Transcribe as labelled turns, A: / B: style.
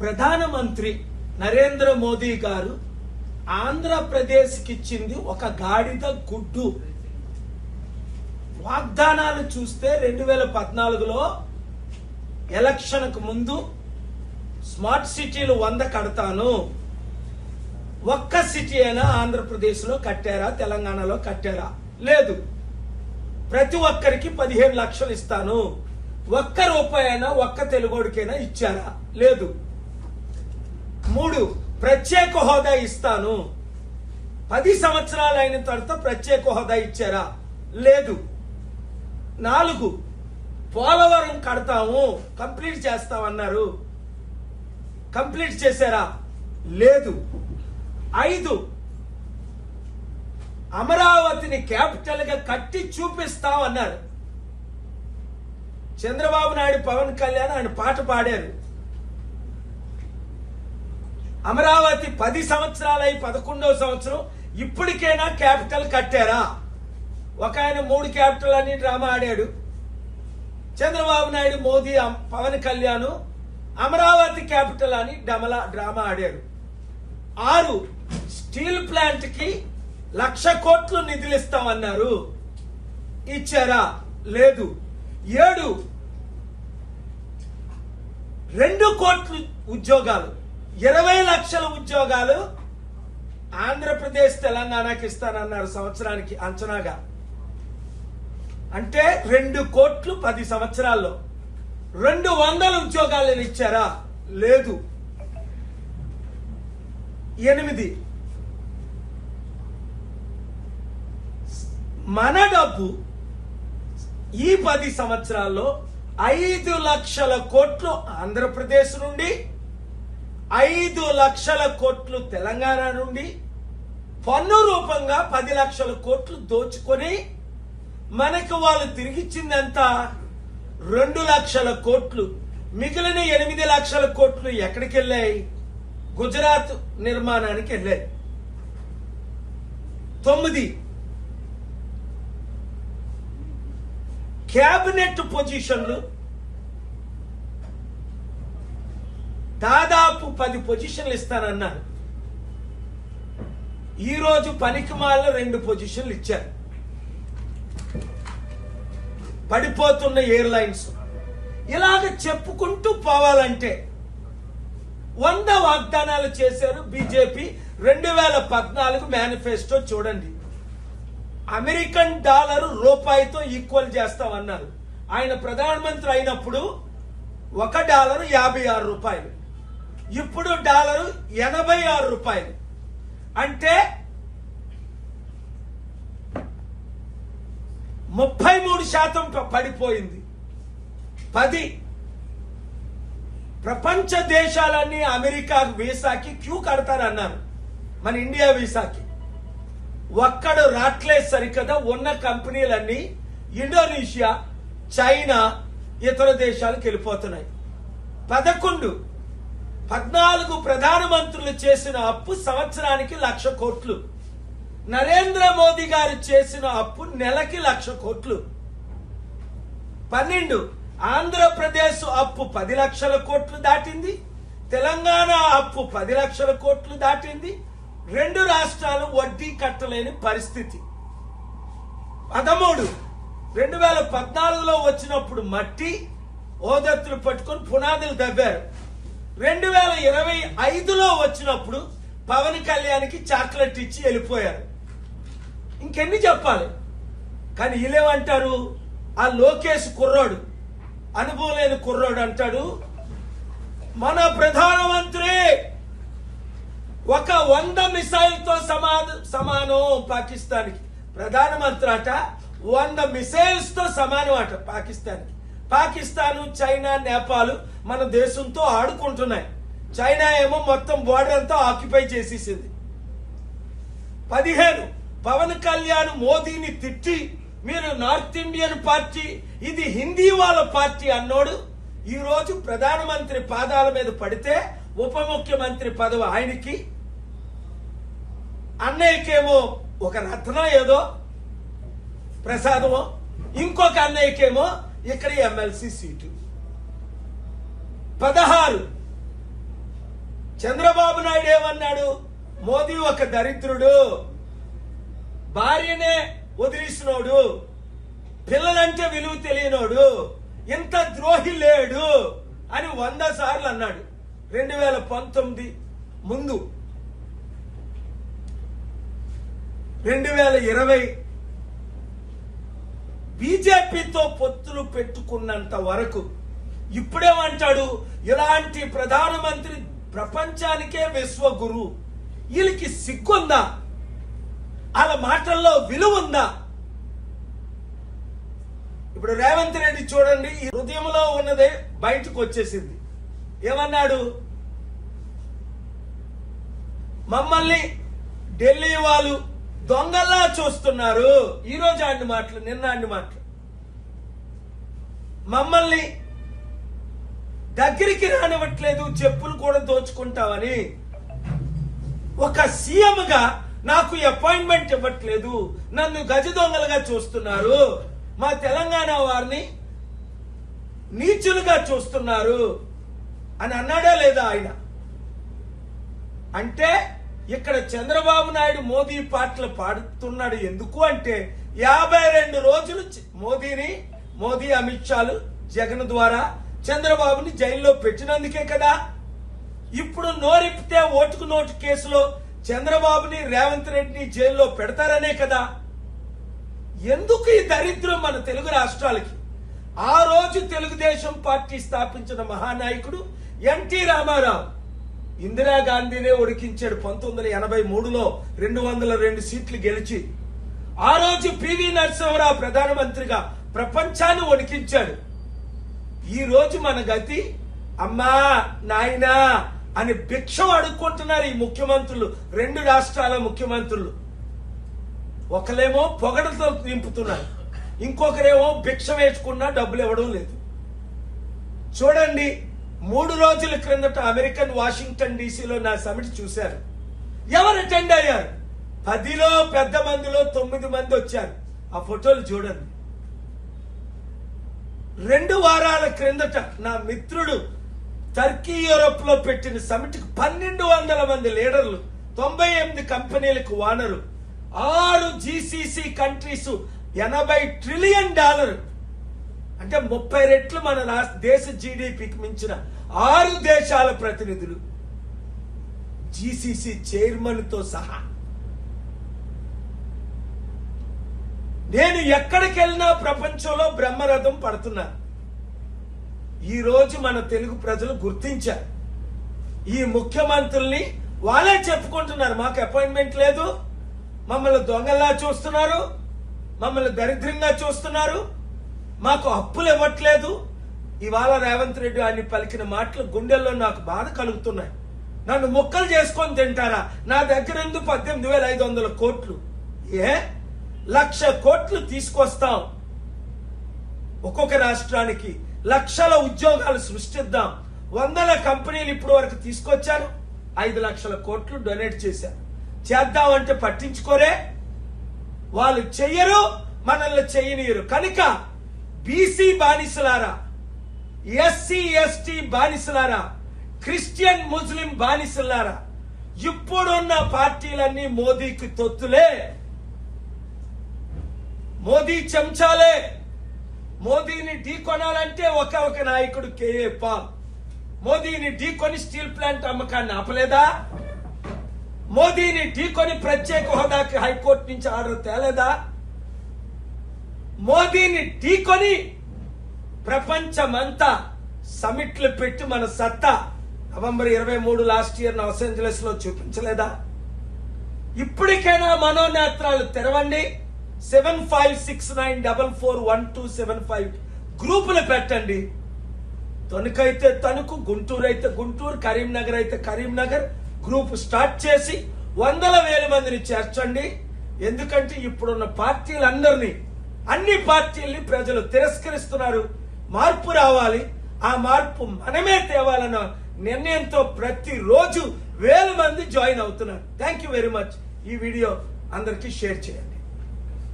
A: ప్రధానమంత్రి నరేంద్ర మోదీ గారు ఆంధ్రప్రదేశ్కి ఇచ్చింది ఒక గాడిద గుడ్డు. వాగ్దానాలు చూస్తే రెండు వేల పద్నాలుగులో ఎలక్షన్కు ముందు స్మార్ట్ సిటీలు వంద కడతాను. ఒక్క సిటీ అయినా ఆంధ్రప్రదేశ్లో కట్టారా తెలంగాణలో కట్టారా? లేదు. ప్రతి ఒక్కరికి పదిహేను లక్షలు ఇస్తాను. ఒక్క రూపాయి అయినా ఒక్క తెలుగోడికైనా ఇచ్చారా? లేదు. మూడు ప్రత్యేక హోదా ఇస్తాను. పది సంవత్సరాలు అయిన తర్వాత ప్రత్యేక హోదా ఇచ్చారా? లేదు. నాలుగు పోలవరం కడతాము కంప్లీట్ చేస్తామన్నారు. కంప్లీట్ చేశారా? లేదు. ఐదు అమరావతిని క్యాపిటల్గా కట్టి చూపిస్తామన్నారు. చంద్రబాబు నాయుడు పవన్ కళ్యాణ్ ఆయన పాట పాడారు. అమరావతి పది సంవత్సరాలై పదకొండవ సంవత్సరం ఇప్పటికైనా క్యాపిటల్ కట్టారా? ఒక ఆయన మూడు క్యాపిటల్ అని డ్రామా ఆడాడు. చంద్రబాబు నాయుడు మోదీ పవన్ కళ్యాణ్ అమరావతి క్యాపిటల్ అని డమలా డ్రామా ఆడాడు. ఆరు స్టీల్ ప్లాంట్కి లక్ష కోట్లు నిధులు ఇస్తామన్నారు. ఇచ్చారా? లేదు. ఏడు రెండు కోట్లు ఉద్యోగాలు. ఇరవై లక్షల ఉద్యోగాలు ఆంధ్రప్రదేశ్ తెలంగాణకి ఇస్తానన్నారు సంవత్సరానికి అంచనాగా. అంటే రెండు కోట్లు పది సంవత్సరాల్లో. రెండు వందల ఉద్యోగాలు ఇచ్చారా? లేదు. ఎనిమిది. మన డబ్బు ఈ పది సంవత్సరాల్లో ఐదు లక్షల కోట్లు ఆంధ్రప్రదేశ్ నుండి ఐదు లక్షల కోట్లు తెలంగాణ నుండి పన్ను రూపంగా పది లక్షల కోట్లు దోచుకొని మనకు వాళ్ళు తిరిగిచ్చింది రెండు లక్షల కోట్లు మిగిలిన ఎనిమిది లక్షల కోట్లు ఎక్కడికి వెళ్ళాయి? గుజరాత్ నిర్మాణానికి వెళ్ళాయి. తొమ్మిది క్యాబినెట్ పొజిషన్లు దాదాపు పది పొజిషన్లు ఇస్తానన్నారు ఈరోజు రోజు పనికిమాల రెండు పొజిషన్లు ఇచ్చారు. పడిపోతున్న ఎయిర్లైన్స్ ఇలాగ చెప్పుకుంటూ పోవాలంటే వంద వాగ్దానాలు చేశారు బీజేపీ రెండు వేల పద్నాలుగు మేనిఫెస్టో చూడండి. అమెరికన్ డాలర్ రూపాయితో ఈక్వల్ చేస్తామన్నారు. ఆయన ప్రధానమంత్రి అయినప్పుడు ఒక డాలర్ యాభై ఆరు రూపాయలు. ఇప్పుడు డాలరు ఎనభై ఆరు రూపాయలు. అంటే ముప్పై మూడు శాతం పడిపోయింది. పది. ప్రపంచ దేశాలన్నీ అమెరికా వీసాకి క్యూ కడతారన్నారు. మన ఇండియా వీసాకి. ఒక్కడు రాట్లేదు సరికదా ఉన్న కంపెనీలన్నీ ఇండోనేషియా చైనా ఇతర దేశాలకు వెళ్ళిపోతున్నాయి. పదకొండు. పద్నాలుగు ప్రధానమంత్రులు చేసిన అప్పు సంవత్సరానికి లక్ష కోట్లు. నరేంద్ర మోదీ గారు చేసిన అప్పు నెలకి లక్ష కోట్లు. పన్నెండు ఆంధ్రప్రదేశ్ అప్పు పది లక్షల కోట్లు దాటింది. తెలంగాణ అప్పు పది లక్షల కోట్లు దాటింది. రెండు రాష్ట్రాలు వడ్డీ కట్టలేని పరిస్థితి. పదమూడు రెండు వేల పద్నాలుగులో వచ్చినప్పుడు మట్టి ఓదత్తులు పట్టుకొని పునాదులు దవ్వారు రెండు వేల ఇరవై ఐదులో వచ్చినప్పుడు పవన్ కళ్యాణ్కి చాక్లెట్ ఇచ్చి వెళ్ళిపోయారు. ఇంకెన్ని చెప్పాలి? కానీ వీళ్ళేమంటారు? ఆ లోకేష్ కుర్రోడు అనుభవం లేని కుర్రోడు అంటాడు మన ప్రధానమంత్రి ఒక వంద మిసైల్తో సమాన సమానం పాకిస్తాన్కి. ప్రధానమంత్రి అట వంద మిసైల్స్తో సమానం అట పాకిస్తాన్కి. పాకిస్తాన్ చైనా నేపాల్ మన దేశంతో ఆడుకుంటున్నాయి. చైనా ఏమో మొత్తం బోర్డర్ అంతా ఆక్యుపై చేసేసింది. పదిహేను పవన్ కళ్యాణ్ మోదీని తిట్టి మీరు నార్త్ ఇండియన్ పార్టీ ఇది హిందీ వాళ్ళ పార్టీ అన్నోడు ఈరోజు ప్రధానమంత్రి పాదాల మీద పడితే ఉప ముఖ్యమంత్రి పదవి ఆయనకి. అన్నయ్యకేమో ఒక రత్నం ఏదో ప్రసాదమో ఇంకొక అన్నయ్యకేమో ఇక్కడ ఎమ్మెల్సీ సీటు. పదహారు. చంద్రబాబు నాయుడు ఏమన్నాడు? మోదీ ఒక దరిద్రుడు. భార్యనే వదిలేసినోడు. పిల్లలంటే విలువ తెలియనోడు. ఇంత ద్రోహి లేడు అని వంద సార్లు అన్నాడు. రెండు వేల పంతొమ్మిది ముందు. రెండు వేల ఇరవై బీజేపీతో పొత్తులు పెట్టుకున్నంత వరకు ఇప్పుడేమంటాడు ఇలాంటి ప్రధానమంత్రి ప్రపంచానికే విశ్వగురు. వీళ్ళకి సిగ్గుందా? వాళ్ళ మాటల్లో విలువ ఉందా ఇప్పుడు రేవంత్ రెడ్డి చూడండి ఈ హృదయంలో ఉన్నదే బయటకు వచ్చేసింది. ఏమన్నాడు? మమ్మల్ని ఢిల్లీ వాళ్ళు దొంగల్లా చూస్తున్నారు. ఈ ఆడిన మాటలు నిన్న ఆడిన మాటలు. మమ్మల్ని దగ్గరికి రానివ్వట్లేదు చెప్పులు కూడా దోచుకుంటామని ఒక సీఎంగా నాకు అపాయింట్మెంట్ ఇవ్వట్లేదు. నన్ను గజ దొంగలుగా చూస్తున్నారు. మా తెలంగాణ వారిని నీచులుగా చూస్తున్నారు. అని అన్నాడా లేదా ఆయన? అంటే ఇక్కడ చంద్రబాబు నాయుడు మోదీ పాటలు పాడుతున్నాడు ఎందుకు అంటే యాభై రెండు రోజులు మోదీని మోదీ అమిత్ షాలు జగన్ ద్వారా చంద్రబాబుని జైల్లో పెట్టినందుకే కదా. ఇప్పుడు నోరిప్పితే ఓటుకు నోటు కేసులో చంద్రబాబుని రేవంత్ రెడ్డిని జైల్లో పెడతారనే కదా. ఎందుకు ఈ దరిద్రం మన తెలుగు రాష్ట్రాలకి? ఆ రోజు తెలుగుదేశం పార్టీ స్థాపించిన మహానాయకుడు ఎన్టీ రామారావు. ఇందిరాగాంధీనే ఉడికించాడు పంతొమ్మిది వందల ఎనభై మూడులో రెండు వందల రెండు సీట్లు గెలిచి. ఆ రోజు పివి నరసింహరావు ప్రధానమంత్రిగా ప్రపంచాన్ని వణికించాడు ఈ రోజు మన గతి అమ్మా నాయనా అని భిక్షం అడుక్కుంటున్నారు ఈ ముఖ్యమంత్రులు రెండు రాష్ట్రాల ముఖ్యమంత్రులు. ఒకరేమో పొగడతో నింపుతున్నారు ఇంకొకరేమో భిక్ష వేసుకున్నా డబ్బులు ఇవ్వడం లేదు. చూడండి మూడు రోజుల క్రిందట అమెరికన్ వాషింగ్టన్ డీసీలో నా సమిట్ చూశారు. ఎవరు అటెండ్ అయ్యారు? పదిలో పెద్ద మందిలో తొమ్మిది మంది వచ్చారు. ఆ ఫోటోలు చూడండి. రెండు వారాల క్రిందట నా మిత్రుడు టర్కీ యూరోప్లో పెట్టిన సమిట్కి పన్నెండు వందల మంది లీడర్లు తొంభై ఎనిమిది కంపెనీలకు వానరు ఆరు జీసీసీ కంట్రీస్ ఎనభై ట్రిలియన్ డాలర్ అంటే ముప్పై రెట్లు మన రాష్ట్ర దేశ జీడిపికి మించిన ఆరు దేశాల ప్రతినిధులు జీసీసీ చైర్మన్తో సహా. నేను ఎక్కడికి వెళ్ళినా ప్రపంచంలో బ్రహ్మరథం పడుతున్నారు ఈ రోజు మన తెలుగు ప్రజలు గుర్తించారు. ఈ ముఖ్యమంత్రుల్ని వాళ్ళే చెప్పుకుంటున్నారు. మాకు అపాయింట్మెంట్ లేదు. మమ్మల్ని దొంగల్లా చూస్తున్నారు. మమ్మల్ని దరిద్రంగా చూస్తున్నారు. మాకు అప్పులు ఇవ్వట్లేదు. ఇవాళ రేవంత్ రెడ్డి ఆయన పలికిన మాటలు గుండెల్లో నాకు బాధ కలుగుతున్నాయి. నన్ను ముక్కలు చేసుకొని తింటారా? నా దగ్గర ఎందుకు పద్దెనిమిది వేల ఐదు వందల కోట్లు? ఏ? లక్ష కోట్లు తీసుకొస్తాం. ఒక్కొక్క రాష్ట్రానికి లక్షల ఉద్యోగాలు సృష్టిద్దాం. వందల కంపెనీలు ఇప్పుడు వరకు తీసుకొచ్చారు. ఐదు లక్షల కోట్లు డొనేట్ చేశారు. చేద్దామంటే పట్టించుకోరే. వాళ్ళు చెయ్యరు మనల్ని చెయ్యనీయరు. కనుక బీసీ బానిసలారా ఎస్సీ ఎస్టీ బానిసలారా క్రిస్టియన్ ముస్లిం బానిసలారా ఇప్పుడున్న పార్టీలన్నీ మోదీకి తొత్తులే. మోదీ చెంచాలే. మోదీని ఢీకొనాలంటే ఒక ఒక నాయకుడు కేఏ పాల్. మోదీని ఢీకొని స్టీల్ ప్లాంట్ అమ్మకాన్ని ఆపలేదా? మోదీని ఢీకొని ప్రత్యేక హోదాకి హైకోర్టు నుంచి ఆర్డర్ తేలేదా? మోదీని ఢీకొని ప్రపంచమంతా సమిట్లు పెట్టి మన సత్తా నవంబర్ ఇరవై మూడు లాస్ట్ ఇయర్ లాస్ ఏంజలస్లో చూపించలేదా? ఇప్పటికైనా మనోనేత్రాలు తెరవండి. Seven five six nine double four one two seven five గ్రూపులు పెట్టండి. తణుకైతే తణుకు గుంటూరు అయితే గుంటూరు కరీంనగర్ అయితే కరీంనగర్ గ్రూప్ స్టార్ట్ చేసి వందల వేల మందిని చేర్చండి. ఎందుకంటే ఇప్పుడున్న పార్టీలందరినీ అన్ని పార్టీల్ని ప్రజలు తిరస్కరిస్తున్నారు. మార్పు రావాలి. ఆ మార్పు మనమే తేవాలన్న నిర్ణయంతో ప్రతిరోజు వేల మంది జాయిన్ అవుతున్నారు. థ్యాంక్ యూ వెరీ మచ్ ఈ వీడియో అందరికీ షేర్ చేయండి.